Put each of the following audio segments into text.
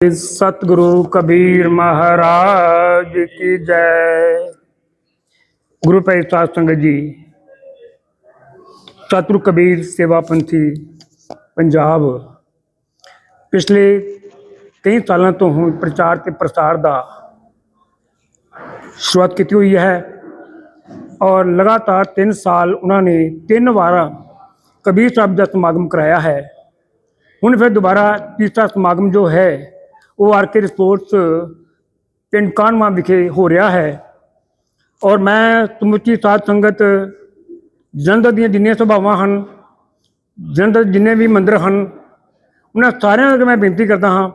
ਸਤਿਗੁਰੂ ਕਬੀਰ ਮਹਾਰਾਜ ਕੀ ਜੈ ਗੁਰੂ ਭਾਈ ਸਾਧ ਸੰਗਤ ਜੀ ਸਤਿਗੁਰੂ ਕਬੀਰ ਸੇਵਾ ਪੰਥੀ ਪੰਜਾਬ ਪਿਛਲੇ ਕਈ ਸਾਲਾਂ ਤੋਂ ਹੁਣ ਪ੍ਰਚਾਰ ਤੇ ਪ੍ਰਸਾਰ ਦਾ ਸ਼ੁਰੂਆਤ ਕੀਤੀ ਹੋਈ ਹੈ ਔਰ ਲਗਾਤਾਰ 3 ਸਾਲ ਉਹਨਾਂ ਨੇ ਤਿੰਨ ਵਾਰ ਕਬੀਰ ਸਾਹਿਬ ਦਾ ਸਮਾਗਮ ਕਰਾਇਆ ਹੈ ਹੁਣ ਫਿਰ ਦੁਬਾਰਾ ਤੀਸਰਾ ਸਮਾਗਮ ਜੋ ਹੈ ਉਹ ਆਰ ਕੇ ਰਿਸਪੋਰਟਸ ਪਿੰਡ ਕਾਨਵਾ ਵਿਖੇ ਹੋ ਰਿਹਾ ਹੈ। ਔਰ ਮੈਂ ਸਮੁੱਚੀ ਸਾਧ ਸੰਗਤ, ਜਲੰਧਰ ਦੀਆਂ ਜਿੰਨੀਆਂ ਸਭਾਵਾਂ ਹਨ, ਜਲੰਧਰ ਜਿੰਨੇ ਵੀ ਮੰਦਰ ਹਨ, ਉਹਨਾਂ ਸਾਰਿਆਂ ਨੂੰ ਮੈਂ ਬੇਨਤੀ ਕਰਦਾ ਹਾਂ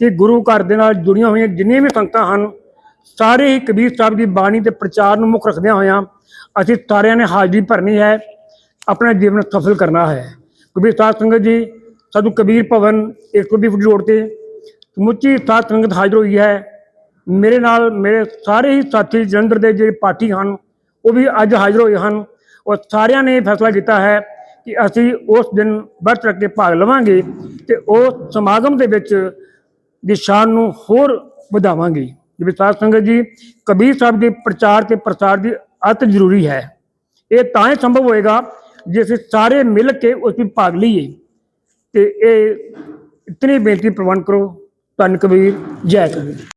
ਕਿ ਗੁਰੂ ਘਰ ਦੇ ਨਾਲ ਜੁੜੀਆਂ ਹੋਈਆਂ ਜਿੰਨੀਆਂ ਵੀ ਸੰਗਤਾਂ ਹਨ, ਸਾਰੇ ਹੀ ਕਬੀਰ ਸਾਹਿਬ ਦੀ ਬਾਣੀ ਤੇ ਪ੍ਰਚਾਰ ਨੂੰ ਮੁੱਖ ਰੱਖਦਿਆਂ ਹੋਇਆਂ ਅਸੀਂ ਸਾਰਿਆਂ ਨੇ ਹਾਜ਼ਰੀ ਭਰਨੀ ਹੈ, ਆਪਣਾ ਜੀਵਨ ਸਫਲ ਕਰਨਾ ਹੈ। ਕਬੀਰ ਸਾਧ ਸੰਗਤ ਜੀ ਸਾਨੂੰ ਕਬੀਰ ਭਵਨ 120 ਫੁੱਟ ਰੋਡ ਤੇ ਸਮੁੱਚੀ ਸਾਧ ਸੰਗਤ ਹਾਜ਼ਰ ਹੋਈ ਹੈ। ਮੇਰੇ ਨਾਲ ਮੇਰੇ ਸਾਰੇ ਹੀ ਸਾਥੀ ਜਲੰਧਰ ਦੇ ਜਿਹੜੇ ਪਾਠੀ ਹਨ, ਉਹ ਵੀ ਅੱਜ ਹਾਜ਼ਰ ਹੋਏ ਹਨ ਔਰ ਸਾਰਿਆਂ ਨੇ ਫੈਸਲਾ ਕੀਤਾ ਹੈ ਕਿ ਅਸੀਂ ਉਸ ਦਿਨ ਵਰਤ ਰੱਖ ਕੇ ਭਾਗ ਲਵਾਂਗੇ ਤੇ ਉਸ ਸਮਾਗਮ ਦੇ ਵਿੱਚ ਦੀ ਸ਼ਾਨ ਨੂੰ ਹੋਰ ਵਧਾਵਾਂਗੇ। ਜਿਵੇਂ ਸਾਧ ਸੰਗਤ ਜੀ, ਕਬੀਰ ਸਾਹਿਬ ਦੇ ਪ੍ਰਚਾਰ ਤੇ ਪ੍ਰਸਾਰ ਦੀ ਅਤ ਜ਼ਰੂਰੀ ਹੈ। ਇਹ ਤਾਂ ਹੀ ਸੰਭਵ ਹੋਏਗਾ ਜੇ ਅਸੀਂ ਸਾਰੇ ਮਿਲ ਕੇ ਉਸ ਵਿੱਚ ਭਾਗ ਲਈਏ। ਤੇ ਇਹ ਇਤਨੀ ਬੇਨਤੀ ਪ੍ਰਵਾਨ ਕਰੋ ਧੰਨ ਕਬੀਰ ਜੈ ਕਬੀਰ